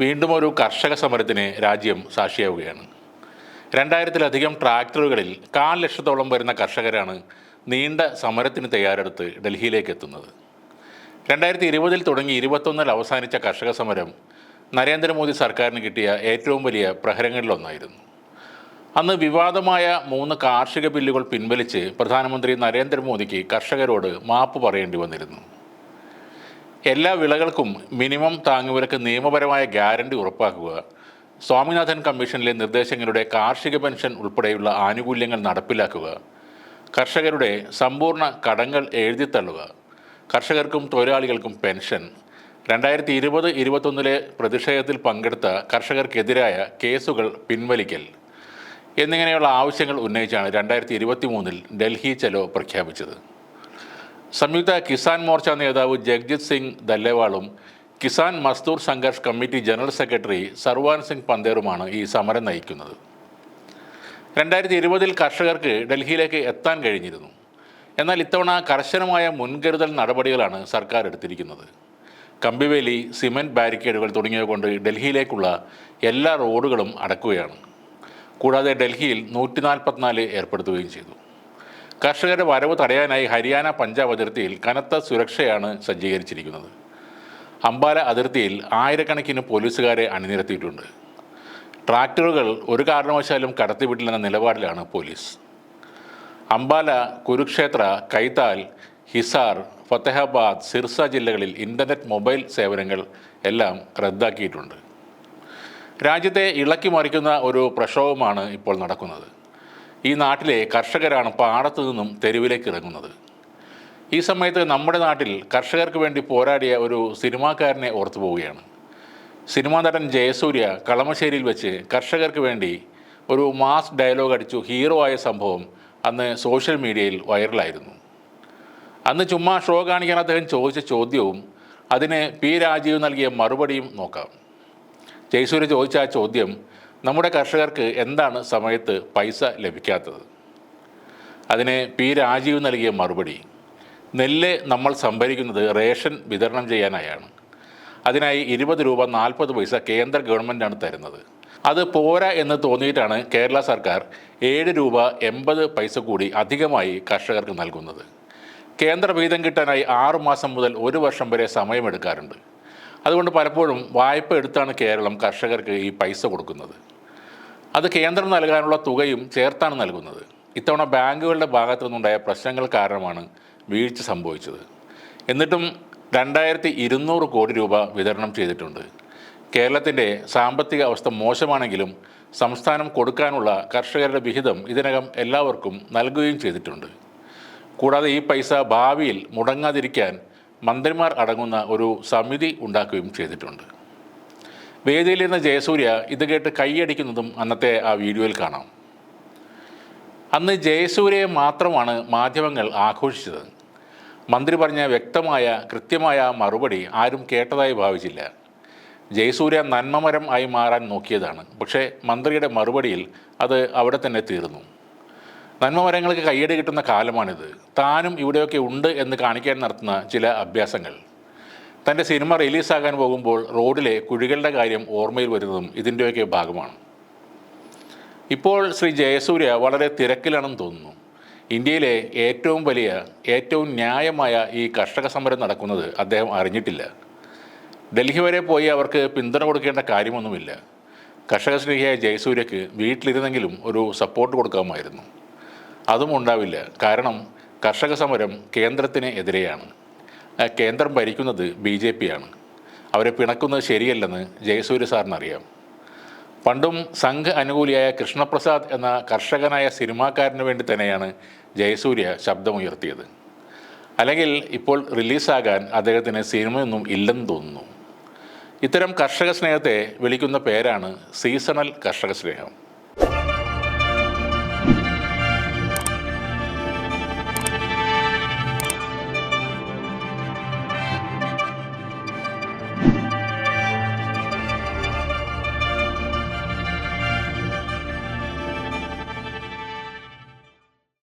വീണ്ടും ഒരു കർഷക സമരത്തിന് രാജ്യം സാക്ഷിയാവുകയാണ്. രണ്ടായിരത്തിലധികം ട്രാക്ടറുകളിൽ കാൽ ലക്ഷത്തോളം വരുന്ന കർഷകരാണ് നീണ്ട സമരത്തിന് തയ്യാറെടുത്ത് ഡൽഹിയിലേക്ക് എത്തുന്നത്. രണ്ടായിരത്തി ഇരുപതിൽ തുടങ്ങി ഇരുപത്തൊന്നിൽ അവസാനിച്ച കർഷക സമരം നരേന്ദ്രമോദി സർക്കാരിന് കിട്ടിയ ഏറ്റവും വലിയ പ്രഹരങ്ങളിലൊന്നായിരുന്നു. അന്ന് വിവാദമായ മൂന്ന് കാർഷിക ബില്ലുകൾ പിൻവലിച്ച് പ്രധാനമന്ത്രി നരേന്ദ്രമോദിക്ക് കർഷകരോട് മാപ്പ് പറയേണ്ടി വന്നിരുന്നു. എല്ലാ വിളകൾക്കും മിനിമം താങ്ങുവിലക്ക് നിയമപരമായ ഗ്യാരണ്ടി ഉറപ്പാക്കുക. സ്വാമിനാഥൻ കമ്മീഷനിലെ നിർദ്ദേശങ്ങളുടെ കാർഷിക പെൻഷൻ ഉൾപ്പെടെയുള്ള ആനുകൂല്യങ്ങൾ നടപ്പിലാക്കുക. കർഷകരുടെ സമ്പൂർണ കടങ്ങൾ എഴുതിത്തള്ളുക കർഷകർക്കും തൊഴിലാളികൾക്കും പെൻഷൻ. രണ്ടായിരത്തി ഇരുപത് ഇരുപത്തൊന്നിലെ പ്രതിഷേധത്തിൽ പങ്കെടുത്ത കർഷകർക്കെതിരായ കേസുകൾ പിൻവലിക്കൽ. എന്നിങ്ങനെയുള്ള ആവശ്യങ്ങൾ ഉന്നയിച്ചാണ് രണ്ടായിരത്തി ഇരുപത്തി മൂന്നിൽ ഡൽഹി ചലോ പ്രഖ്യാപിച്ചത്. സംയുക്ത കിസാൻ മോർച്ച നേതാവ് Jagjit Singh ദല്ലേവാളും Kisan Mazdoor Sangharsh committee general secretary Sarwan Singh പന്തേറുമാണ് ഈ സമരം നയിക്കുന്നത്. രണ്ടായിരത്തി ഇരുപതിൽ കർഷകർക്ക് ഡൽഹിയിലേക്ക് എത്താൻ കഴിഞ്ഞിരുന്നു. എന്നാൽ ഇത്തവണ കർശനമായ മുൻകരുതൽ നടപടികളാണ് സർക്കാർ എടുത്തിരിക്കുന്നത്. കമ്പിവേലി സിമന്റ് ബാരിക്കേഡുകൾ തുടങ്ങിയവ കൊണ്ട് ഡൽഹിയിലേക്കുള്ള എല്ലാ റോഡുകളും അടക്കുകയാണ്. കൂടാതെ ഡൽഹിയിൽ നൂറ്റി നാൽപ്പത്തിനാല് ഏർപ്പെടുത്തുകയും ചെയ്തു. കർഷകരുടെ വരവ് തടയാനായി ഹരിയാന പഞ്ചാബ് അതിർത്തിയിൽ കനത്ത സുരക്ഷയാണ് സജ്ജീകരിച്ചിരിക്കുന്നത്. അംബാല അതിർത്തിയിൽ ആയിരക്കണക്കിന് പോലീസുകാരെ അണിനിരത്തിയിട്ടുണ്ട്. ട്രാക്ടറുകൾ ഒരു കാരണവശാലും കടത്തിവിട്ടില്ലെന്ന നിലപാടിലാണ് പോലീസ്. അംബാല കുരുക്ഷേത്ര കൈതാൽ ഹിസാർ ഫത്തേഹാബാദ് സിർസ ജില്ലകളിൽ ഇന്റർനെറ്റ് മൊബൈൽ സേവനങ്ങൾ എല്ലാം റദ്ദാക്കിയിട്ടുണ്ട്. രാജ്യത്തെ ഇളക്കി മറിക്കുന്ന ഒരു പ്രക്ഷോഭമാണ് ഇപ്പോൾ നടക്കുന്നത്. ഈ നാട്ടിലെ കർഷകരാണ് പാടത്തു നിന്നും തെരുവിലേക്ക് ഇറങ്ങുന്നത്. ഈ സമയത്ത് നമ്മുടെ നാട്ടിൽ കർഷകർക്ക് വേണ്ടി പോരാടിയ ഒരു സിനിമാക്കാരനെ ഓർത്തു പോവുകയാണ്. സിനിമാ നടൻ ജയസൂര്യ കളമശ്ശേരിയിൽ വെച്ച് കർഷകർക്ക് വേണ്ടി ഒരു മാസ് ഡയലോഗ് അടിച്ചു ഹീറോ ആയ സംഭവം അന്ന് സോഷ്യൽ മീഡിയയിൽ വൈറലായിരുന്നു. അന്ന് ചുമ്മാ ഷോ കാണിക്കാൻ അദ്ദേഹം ചോദിച്ച ചോദ്യവും അതിന് പി രാജീവ് നൽകിയ മറുപടിയും നോക്കാം. ജയസൂര്യ ചോദിച്ച ആ ചോദ്യം നമ്മുടെ കർഷകർക്ക് എന്താണ് സമയത്ത് പൈസ ലഭിക്കാത്തത്? അതിന് പി രാജീവ് നൽകിയ മറുപടി നെല്ല് നമ്മൾ സംഭരിക്കുന്നത് റേഷൻ വിതരണം ചെയ്യാനായാണ്. അതിനായി ഇരുപത് രൂപ നാൽപ്പത് പൈസ കേന്ദ്ര ഗവൺമെന്റാണ് തരുന്നത്. അത് പോരാ എന്ന് തോന്നിയിട്ടാണ് കേരള സർക്കാർ ഏഴ് രൂപ എൺപത് പൈസ കൂടി അധികമായി കർഷകർക്ക് നൽകുന്നത്. കേന്ദ്ര വീതം കിട്ടാനായി ആറുമാസം മുതൽ ഒരു വർഷം വരെ സമയമെടുക്കാറുണ്ട്. അതുകൊണ്ട് പലപ്പോഴും വായ്പ എടുത്താണ് കേരളം കർഷകർക്ക് ഈ പൈസ കൊടുക്കുന്നത്. അത് കേന്ദ്രം നൽകാനുള്ള തുകയും ചേർത്താണ് നൽകുന്നത്. ഇത്തവണ ബാങ്കുകളുടെ ഭാഗത്തു നിന്നുണ്ടായ പ്രശ്നങ്ങൾ കാരണമാണ് വീഴ്ച സംഭവിച്ചത്. എന്നിട്ടും രണ്ടായിരത്തി ഇരുന്നൂറ് കോടി രൂപ വിതരണം ചെയ്തിട്ടുണ്ട്. കേരളത്തിന്റെ സാമ്പത്തിക അവസ്ഥ മോശമാണെങ്കിലും സംസ്ഥാനം കൊടുക്കാനുള്ള കർഷകരുടെ വിഹിതം ഇതിനകം എല്ലാവർക്കും നൽകുകയും ചെയ്തിട്ടുണ്ട്. കൂടാതെ ഈ പൈസ ഭാവിയിൽ മുടങ്ങാതിരിക്കാൻ മന്ത്രിമാർ അടങ്ങുന്ന ഒരു സമിതി ഉണ്ടാക്കുകയും ചെയ്തിട്ടുണ്ട്. വേദിയിലിരുന്ന ജയസൂര്യ ഇത് കേട്ട് കൈയടിക്കുന്നതും അന്നത്തെ ആ വീഡിയോയിൽ കാണാം. അന്ന് ജയസൂര്യയെ മാത്രമാണ് മാധ്യമങ്ങൾ ആഘോഷിച്ചത്. മന്ത്രി പറഞ്ഞ വ്യക്തമായ കൃത്യമായ മറുപടി ആരും കേട്ടതായി ഭാവിച്ചില്ല. ജയസൂര്യ നന്മമരം ആയി മാറാൻ നോക്കിയതാണ്. പക്ഷേ മന്ത്രിയുടെ മറുപടിയിൽ അത് അവിടെ തന്നെ തീർന്നു. നന്മമരങ്ങൾക്ക് കയ്യടി കിട്ടുന്ന കാലമാണിത്. താനും ഇവിടെയൊക്കെ ഉണ്ട് എന്ന് കാണിക്കാൻ നടത്തുന്ന ചില അഭ്യാസങ്ങൾ. തന്റെ സിനിമ റിലീസാകാൻ പോകുമ്പോൾ റോഡിലെ കുഴികളുടെ കാര്യം ഓർമ്മയിൽ വരുന്നതും ഇതിന്റെയൊക്കെ ഭാഗമാണ്. ഇപ്പോൾ ശ്രീ ജയസൂര്യ വളരെ തിരക്കിലാണെന്ന് തോന്നുന്നു. ഇന്ത്യയിലെ ഏറ്റവും വലിയ ഏറ്റവും ന്യായമായ ഈ കർഷക സമരം നടക്കുന്നത് അദ്ദേഹം അറിഞ്ഞിട്ടില്ല. ഡൽഹി വരെ പോയി അവർക്ക് പിന്തുണ കൊടുക്കേണ്ട കാര്യമൊന്നുമില്ല. കർഷക സ്നേഹിയായ ജയസൂര്യക്ക് വീട്ടിലിരുന്നെങ്കിലും ഒരു സപ്പോർട്ട് കൊടുക്കാമായിരുന്നു. അതും ഉണ്ടാവില്ല. കാരണം കർഷക സമരം കേന്ദ്രത്തിന് എതിരെയാണ്. കേന്ദ്രം ഭരിക്കുന്നത് ബി ജെ പി ആണ് അവരെ പിണക്കുന്നത് ശരിയല്ലെന്ന് ജയസൂര്യ സാറിനറിയാം. പണ്ടും സംഘ് അനുകൂലിയായ കൃഷ്ണപ്രസാദ് എന്ന കർഷകനായ സിനിമാക്കാരന് വേണ്ടി തന്നെയാണ് ജയസൂര്യ ശബ്ദമുയർത്തിയത്. അല്ലെങ്കിൽ ഇപ്പോൾ റിലീസാകാൻ അദ്ദേഹത്തിന് സിനിമയൊന്നും ഇല്ലെന്ന് തോന്നുന്നു. ഇത്തരം കർഷക സ്നേഹത്തെ വിളിക്കുന്ന പേരാണ് സീസണൽ കർഷക സ്നേഹം.